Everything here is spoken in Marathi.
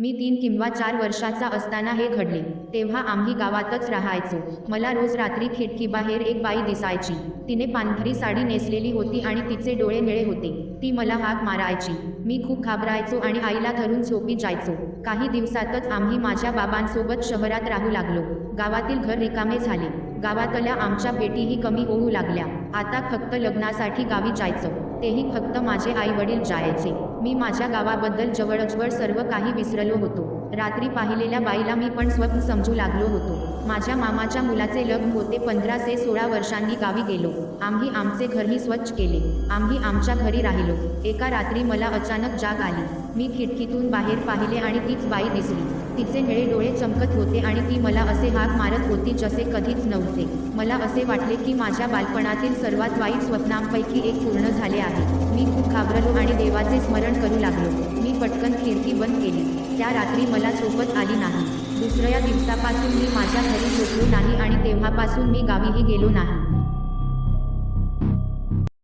मी तीन किंवा चार वर्षाचा असताना हे घडले. तेव्हा आम्ही गावातच राहायचो. मला रोज रात्री खिडकीबाहेर एक बाई दिसायची. तिने पांढरी साडी नेसलेली होती आणि तिचे डोळे निळे होते. ती मला हाक मारायची. मी खूप घाबरायचो आणि आईला धरून झोपी जायचो. काही दिवसातच आम्ही माझ्या बाबांसोबत शहरात राहू लागलो. गावातील घर रिकामे झाले. गावातल्या आमच्या भेटीही कमी होऊ लागल्या. आता फक्त लग्नासाठी गावी जायचं. तेही फक्त माझे आई वडील जायचे. मी माझ्या गावाबद्दल जवळजवळ सर्व काही विसरलो होतो. रात्री पाहिलेल्या बाईला मी पण स्वप्न समजू लागलो होतो. माझ्या मामाच्या मुलाचे लग्न होते पंधरा ते सोळा वर्षांनी गावी गेलो. आम्ही आमचे घरही स्वच्छ केले. आम्ही आमच्या घरी राहिलो. एका रात्री मला अचानक जाग आली. मी खिडकीतून बाहेर पाहिले आणि तीच बाई दिसली. तिचे निळे डोळे चमकत होते आणि ती मला असे हाक मारत होती जसे कधीच नव्हते. मला असे वाटले की माझ्या बालपणातील सर्वात वाईट स्वप्नांपैकी एक पूर्ण झाले आहे. मी खूप घाबरलो आणि देवाचे स्मरण करू लागलो. मी पटकन खिडकी बंद केली. त्या रात्री मला झोपत आली नाही. दुसऱ्या दिवसापासून मी माझ्या घरी झोपलो नाही आणि तेव्हापासून मी गावीही गेलो नाही.